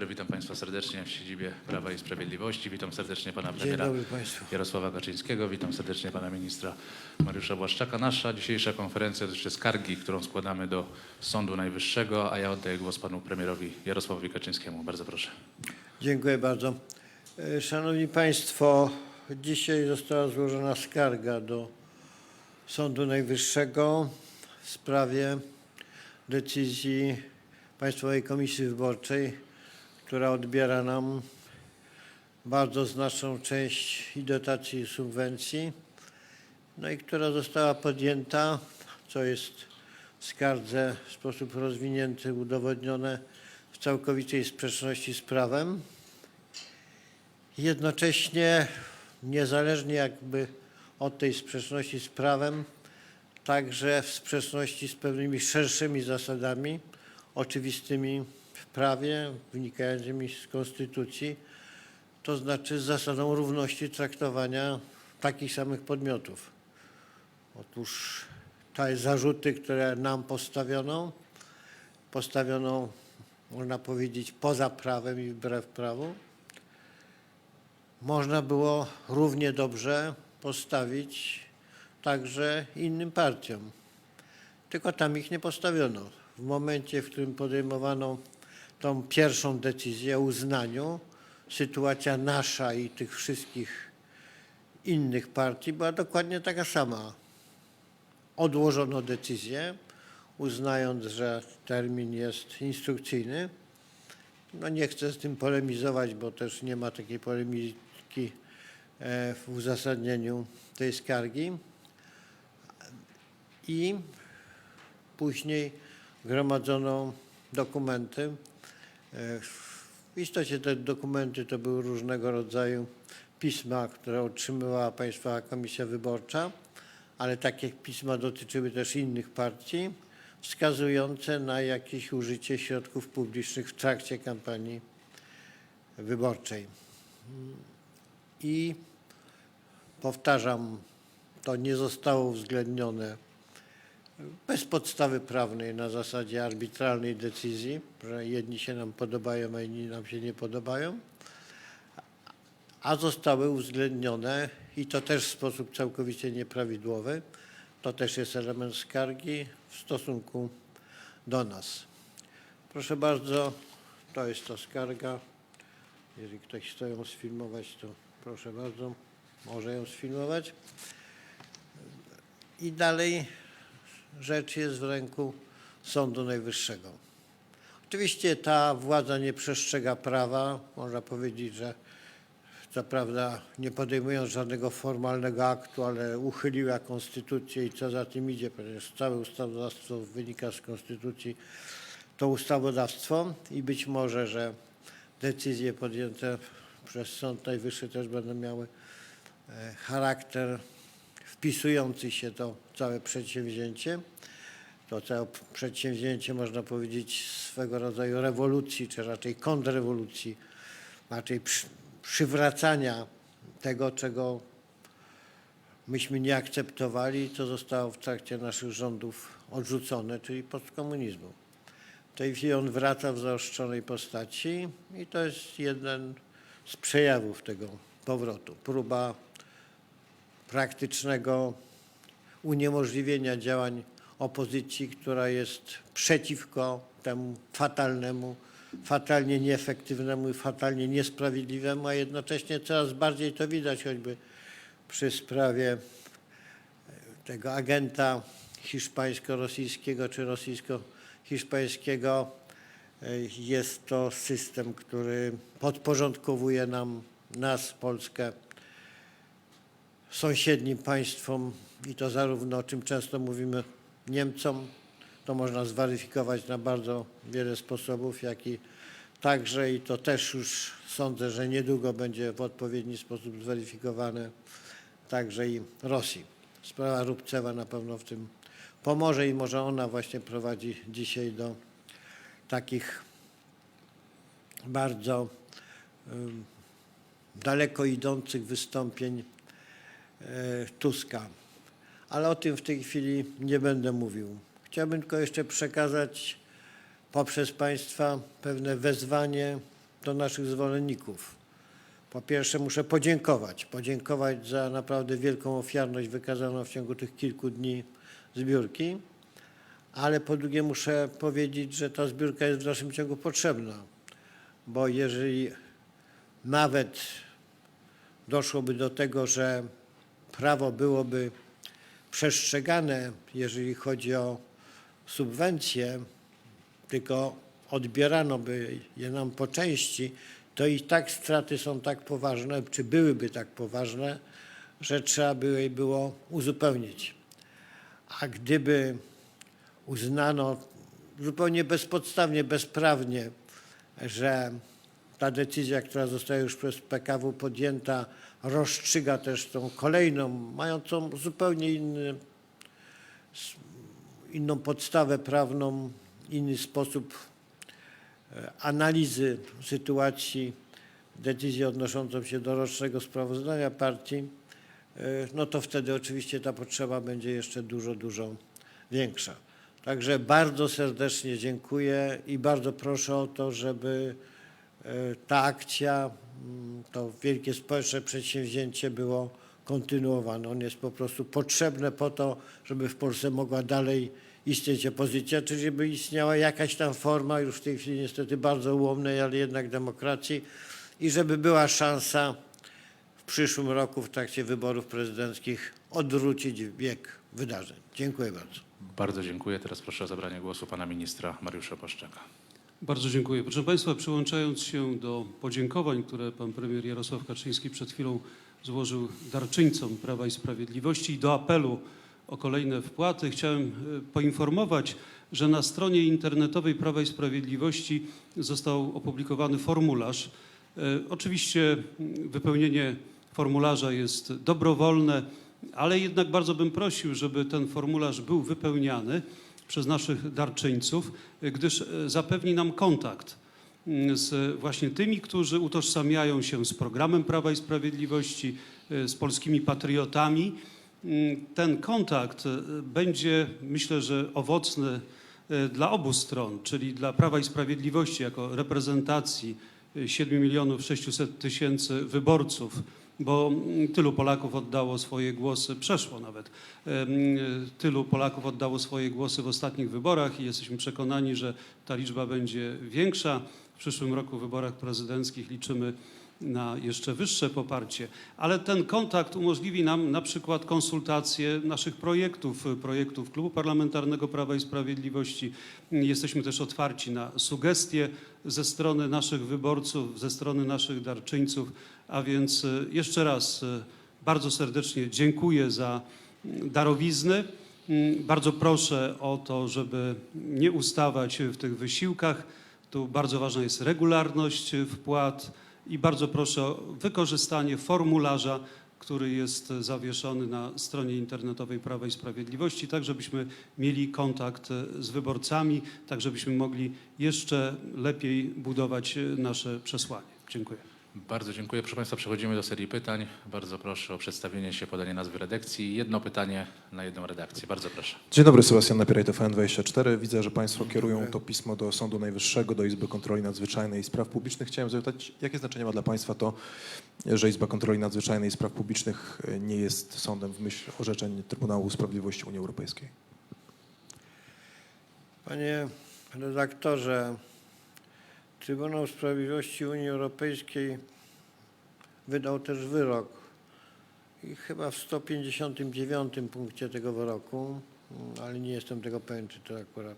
dobry, witam Państwa serdecznie w siedzibie Prawa i Sprawiedliwości. Witam serdecznie Pana Premiera. Jarosława Kaczyńskiego, witam serdecznie Pana Ministra Mariusza Błaszczaka. Nasza dzisiejsza konferencja dotyczy skargi, którą składamy do Sądu Najwyższego, a ja oddaję głos Panu Premierowi Jarosławowi Kaczyńskiemu. Bardzo proszę. Dziękuję bardzo. E, Szanowni Państwo, dzisiaj została złożona skarga do Sądu Najwyższego w sprawie decyzji Państwowej Komisji Wyborczej, która odbiera nam bardzo znaczną część i dotacji i subwencji, no i która została podjęta, co jest w skardze w sposób rozwinięty udowodnione w całkowitej sprzeczności z prawem. Jednocześnie, niezależnie jakby od tej sprzeczności z prawem, także w sprzeczności z pewnymi szerszymi zasadami, oczywistymi prawie, wynikającymi z konstytucji, to znaczy z zasadą równości traktowania takich samych podmiotów. Otóż te zarzuty, które nam postawiono, postawiono, można powiedzieć, poza prawem i wbrew prawu, można było równie dobrze postawić także innym partiom. Tylko tam ich nie postawiono. W momencie, w którym podejmowano tą pierwszą decyzję o uznaniu, sytuacja nasza i tych wszystkich innych partii była dokładnie taka sama. Odłożono decyzję, uznając, że termin jest instrukcyjny. No nie chcę z tym polemizować, bo też nie ma takiej polemiki e, w uzasadnieniu tej skargi. I później gromadzono dokumenty. E, W istocie te dokumenty to były różnego rodzaju pisma, które otrzymywała Państwowa Komisja Wyborcza, ale takie pisma dotyczyły też innych partii, wskazujące na jakieś użycie środków publicznych w trakcie kampanii wyborczej. I powtarzam, to nie zostało uwzględnione bez podstawy prawnej na zasadzie arbitralnej decyzji, że jedni się nam podobają, a inni nam się nie podobają, a zostały uwzględnione i to też w sposób całkowicie nieprawidłowy. To też jest element skargi w stosunku do nas. Proszę bardzo, to jest ta skarga. Jeżeli ktoś chce ją sfilmować, to proszę bardzo, może ją sfilmować. I dalej rzecz jest w ręku Sądu Najwyższego. Oczywiście ta władza nie przestrzega prawa. Można powiedzieć, że co prawda nie podejmując żadnego formalnego aktu, ale uchyliła konstytucję i co za tym idzie, ponieważ całe ustawodawstwo wynika z konstytucji, to ustawodawstwo i być może, że decyzje podjęte przez Sąd Najwyższy też będą miały e, charakter wpisujący się to całe przedsięwzięcie. To całe przedsięwzięcie można powiedzieć swego rodzaju rewolucji, czy raczej kontrrewolucji, raczej przy, przywracania tego, czego myśmy nie akceptowali, co zostało w trakcie naszych rządów odrzucone, czyli postkomunizmu. W tej chwili on wraca w zaostrzonej postaci i to jest jeden z przejawów tego powrotu. Próba praktycznego uniemożliwienia działań opozycji, która jest przeciwko temu fatalnemu, fatalnie nieefektywnemu i fatalnie niesprawiedliwemu, a jednocześnie coraz bardziej to widać choćby przy sprawie e, tego agenta hiszpańsko-rosyjskiego czy rosyjsko-hiszpańskiego. E, Jest to system, który podporządkowuje nam, nas, Polskę, sąsiednim państwom i to zarówno, o czym często mówimy, Niemcom, to można zweryfikować na bardzo wiele sposobów, jak i także, i to też już sądzę, że niedługo będzie w odpowiedni sposób zweryfikowane, także i Rosji. Sprawa Rubcewa na pewno w tym pomoże i może ona właśnie prowadzi dzisiaj do takich bardzo daleko idących wystąpień Tuska. Ale o tym w tej chwili nie będę mówił. Chciałbym tylko jeszcze przekazać poprzez Państwa pewne wezwanie to naszych zwolenników. Po pierwsze muszę podziękować, podziękować za naprawdę wielką ofiarność wykazaną w ciągu tych kilku dni zbiórki, ale po drugie muszę powiedzieć, że ta zbiórka jest w dalszym ciągu potrzebna, bo jeżeli nawet doszłoby do tego, że prawo byłoby przestrzegane, jeżeli chodzi o subwencje, tylko odbierano by je nam po części, to i tak straty są tak poważne, czy byłyby tak poważne, że trzeba by je było uzupełnić. A gdyby uznano zupełnie bezpodstawnie, bezprawnie, że ta decyzja, która została już przez PKW podjęta, rozstrzyga też tą kolejną, mającą zupełnie inny, inną podstawę prawną, inny sposób e, analizy sytuacji, decyzję odnoszącą się do rocznego sprawozdania partii, e, no to wtedy oczywiście ta potrzeba będzie jeszcze dużo, dużo większa. Także bardzo serdecznie dziękuję i bardzo proszę o to, żeby ta akcja, mm, to wielkie społeczne przedsięwzięcie było kontynuowane. On jest po prostu potrzebne po to, żeby w Polsce mogła dalej istnieć opozycja, czyli żeby istniała jakaś tam forma, już w tej chwili niestety bardzo ułomnej, ale jednak demokracji i żeby była szansa w przyszłym roku w trakcie wyborów prezydenckich odwrócić bieg wydarzeń. Dziękuję bardzo. Bardzo dziękuję. Teraz proszę o zabranie głosu pana ministra Mariusza Błaszczaka. Bardzo dziękuję. Proszę Państwa, przyłączając się do podziękowań, które pan premier Jarosław Kaczyński przed chwilą złożył darczyńcom Prawa i Sprawiedliwości i do apelu o kolejne wpłaty, chciałem e, poinformować, że na stronie internetowej Prawa i Sprawiedliwości został opublikowany formularz. E, Oczywiście wypełnienie formularza jest dobrowolne, ale jednak bardzo bym prosił, żeby ten formularz był wypełniany przez naszych darczyńców, gdyż e, zapewni nam kontakt mm, z właśnie tymi, którzy utożsamiają się z programem Prawa i Sprawiedliwości, e, z polskimi patriotami. Mm, Ten kontakt e, będzie, myślę, że owocny dla obu stron, czyli dla Prawa i Sprawiedliwości jako reprezentacji e, 7 milionów 600 tysięcy wyborców, bo mm, tylu Polaków oddało swoje głosy, przeszło nawet, em, tylu Polaków oddało swoje głosy w ostatnich wyborach i jesteśmy przekonani, że ta liczba będzie większa. W przyszłym roku w wyborach prezydenckich liczymy na jeszcze wyższe poparcie, ale ten kontakt umożliwi nam na przykład konsultacje naszych projektów, projektów Klubu Parlamentarnego Prawa i Sprawiedliwości. Jesteśmy też otwarci na sugestie ze strony naszych wyborców, ze strony naszych darczyńców, a więc e, jeszcze raz e, bardzo serdecznie dziękuję za mm, darowizny. Mm, Bardzo proszę o to, żeby nie ustawać w tych wysiłkach. Tu bardzo ważna jest regularność wpłat i bardzo proszę o wykorzystanie formularza, który jest zawieszony na stronie internetowej Prawa i Sprawiedliwości, tak żebyśmy mieli kontakt z wyborcami, tak żebyśmy mogli jeszcze lepiej budować nasze przesłanie. Dziękuję. Bardzo dziękuję. Proszę Państwa, przechodzimy do serii pytań. Bardzo proszę o przedstawienie się, podanie nazwy redakcji. Jedno pytanie na jedną redakcję. Bardzo proszę. Dzień dobry, Sebastian Napieraj, TVN24. Widzę, że Państwo kierują to pismo do Sądu Najwyższego, do Izby Kontroli Nadzwyczajnej i Spraw Publicznych. Chciałem zapytać, jakie znaczenie ma dla Państwa to, że Izba Kontroli Nadzwyczajnej i Spraw Publicznych e, nie jest sądem w myśl orzeczeń Trybunału Sprawiedliwości Unii Europejskiej? Panie redaktorze, Trybunał Sprawiedliwości Unii Europejskiej wydał też wyrok i chyba w 159 punkcie tego wyroku, mm, ale nie jestem tego pewien, czy to akurat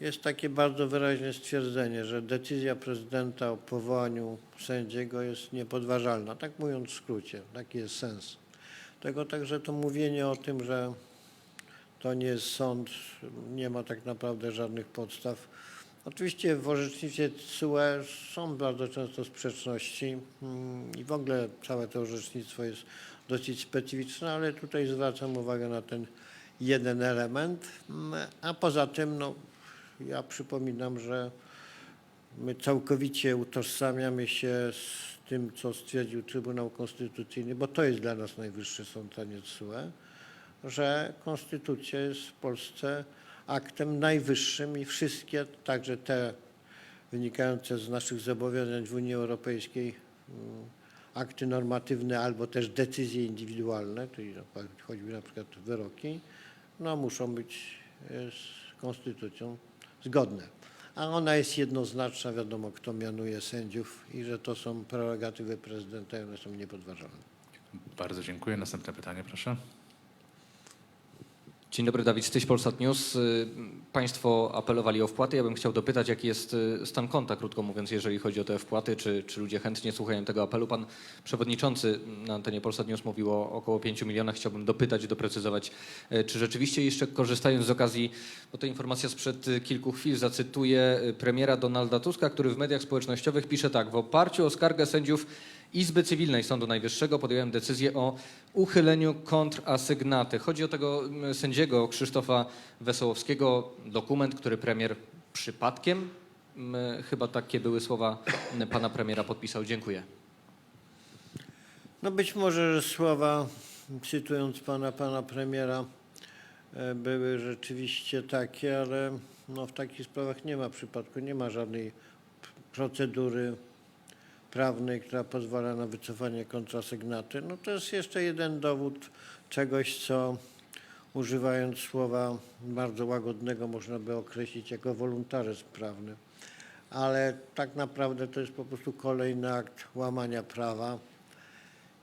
jest takie bardzo wyraźne stwierdzenie, że decyzja prezydenta o powołaniu sędziego jest niepodważalna. Tak mówiąc w skrócie, taki jest sens. Tego także to mówienie o tym, że to nie jest sąd, nie ma tak naprawdę żadnych podstaw. Oczywiście w orzecznictwie TSUE są bardzo często sprzeczności mm, i w ogóle całe to orzecznictwo jest dosyć specyficzne, ale tutaj zwracam uwagę na ten jeden element. Mm, A poza tym, no, ja przypominam, że my całkowicie utożsamiamy się z tym, co stwierdził Trybunał Konstytucyjny, bo to jest dla nas najwyższy sąd, a nie że konstytucja jest w Polsce aktem najwyższym i wszystkie, także te wynikające z naszych zobowiązań w Unii Europejskiej mm, akty normatywne albo też decyzje indywidualne, czyli choćby na przykład wyroki, no muszą być e, z konstytucją zgodne. A ona jest jednoznaczna, wiadomo kto mianuje sędziów i że to są prerogatywy prezydenta i one są niepodważalne. Bardzo dziękuję. Następne pytanie, proszę. Dzień dobry, Dawid Styś, Polsat News. Y, Państwo apelowali o wpłaty. Ja bym chciał dopytać, jaki jest y, stan konta, krótko mówiąc, jeżeli chodzi o te wpłaty, czy, czy ludzie chętnie słuchają tego apelu. Pan przewodniczący na antenie Polsat News mówił o około 5 milionach. Chciałbym dopytać, doprecyzować, y, czy rzeczywiście jeszcze korzystając z okazji, bo to informacja sprzed kilku chwil, zacytuję premiera Donalda Tuska, który w mediach społecznościowych pisze tak, w oparciu o skargę sędziów Izby Cywilnej Sądu Najwyższego podjąłem decyzję o uchyleniu kontrasygnaty. Chodzi o tego mm, sędziego Krzysztofa Wesołowskiego, dokument, który premier przypadkiem, mm, chyba takie były słowa mm, pana premiera, podpisał. Dziękuję. No być może, że słowa, cytując pana, pana premiera, e, były rzeczywiście takie, ale no w takich sprawach nie ma przypadku, nie ma żadnej procedury prawnej, która pozwala na wycofanie kontrasygnaty. No to jest jeszcze jeden dowód czegoś, co używając słowa bardzo łagodnego można by określić jako wolontaryzm prawny. Ale tak naprawdę to jest po prostu kolejny akt łamania prawa.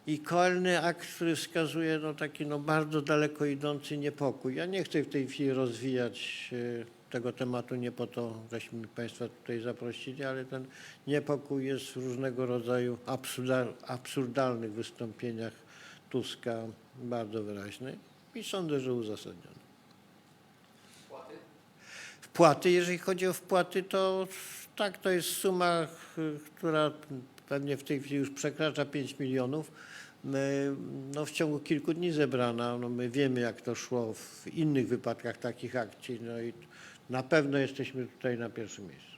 I kolejny akt, który wskazuje no, taki no, bardzo daleko idący niepokój. Ja nie chcę w tej chwili rozwijać e, tego tematu, nie po to, żeśmy Państwa tutaj zaprosili, ale ten niepokój jest w różnego rodzaju absurda- absurdalnych wystąpieniach Tuska bardzo wyraźny i sądzę, że uzasadniony. Wpłaty, jeżeli chodzi o wpłaty, to tak, to jest suma, która pewnie w tej chwili już przekracza 5 milionów. My, no, w ciągu kilku dni zebrana. No, my wiemy, jak to szło w innych wypadkach takich akcji. No i na pewno jesteśmy tutaj na pierwszym miejscu.